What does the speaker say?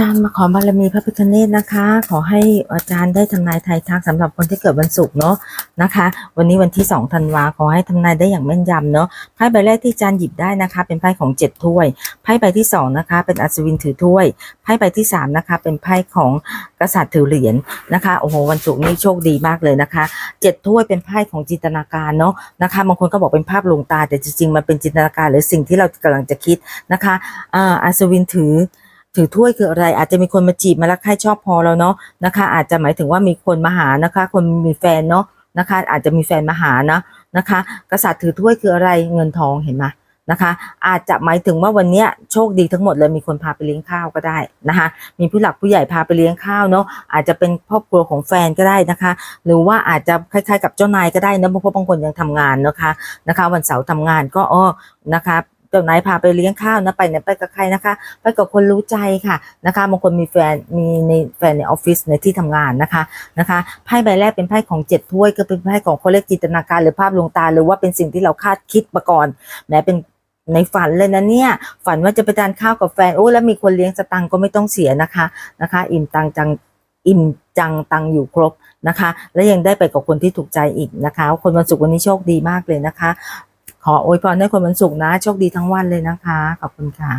จารย์มาขอบารมีพระพิฆเนศนะคะ ขอให้อาจารย์ได้ทำนายไทยทักสำหรับคนที่เกิดวันศุกร์เนาะนะคะ วันนี้วันที่2ธันวาขอให้ทำนายได้อย่างแม่นยำเนาะไพ่ใบแรกที่อาจารย์หยิบได้นะคะ เป็นไพ่ของเจ็ดถ้วยไพ่ใบที่สองนะคะ เป็นอัศวินถือถ้วยไพ่ใบที่สามนะคะ เป็นไพ่ของกษัตริย์ถือเหรียญนะคะโอ้โหวันศุกร์นี่โชคดีมากเลยนะคะเจ็ดถ้วยเป็นไพ่ของจินตนาการเนาะนะคะบางคนก็บอกเป็นภาพลวงตาแต่จริงๆมันเป็นจินตนาการหรือสิ่งที่เรากำลังจะคิดนะคะอ่าอัศวินถือ ถือถ้วยคืออะไร อาจจะมีคนมาจีบมารักใครชอบพอแล้วเนาะนะคะ อาจจะหมายถึงว่ามีคนมาหานะคะ คนมีแฟนเนาะนะคะ อาจจะมีแฟนมาหานะนะคะ กษัตริย์ถือถ้วยคืออะไรเงินทองเห็นไหมนะคะ อาจจะหมายถึงว่าวันนี้โชคดีทั้งหมดเลยมีคนพาไปเลี้ยงข้าวก็ได้นะคะ มีผู้หลักผู้ใหญ่พาไปเลี้ยงข้าวเนาะอาจจะเป็นครอบครัวของแฟนก็ได้นะคะ หรือว่าอาจจะคล้ายๆ กับเจ้านายก็ได้นะเพราะบางคนยังทำงานนะคะนะคะ วันเสาร์ทำงานก็อ้อนะคะ เจ้านายพาไปเลี้ยงข้าวนะไปเนี่ยไปกับใครนะคะ ไปกับคนรู้ใจค่ะนะคะบางคนมีแฟนมีในแฟนในออฟฟิศในที่ทำงานนะคะนะคะไพ่ใบแรกเป็นไพ่ของเจ็ดถ้วยก็เป็นไพ่ของเขาเรียกจินตนาการหรือภาพลวงตา หรือว่าเป็นสิ่งที่เราคาดคิดมาก่อนแม้เป็นในฝันเลยนะเนี่ย ฝันว่าจะไปทานข้าวกับแฟนโอ้แล้วมีคนเลี้ยงสตังก็ไม่ต้องเสียนะคะนะคะ อิ่มตังจังอิ่มจังตังอยู่ครบนะคะ และยังได้ไปกับคนที่ถูกใจอีกนะคะ คนวันศุกร์วันนี้โชคดีมากเลยนะคะ ขออวยพรให้คนวันศุกร์นะ โชคดีทั้งวันเลยนะคะ ขอบคุณค่ะ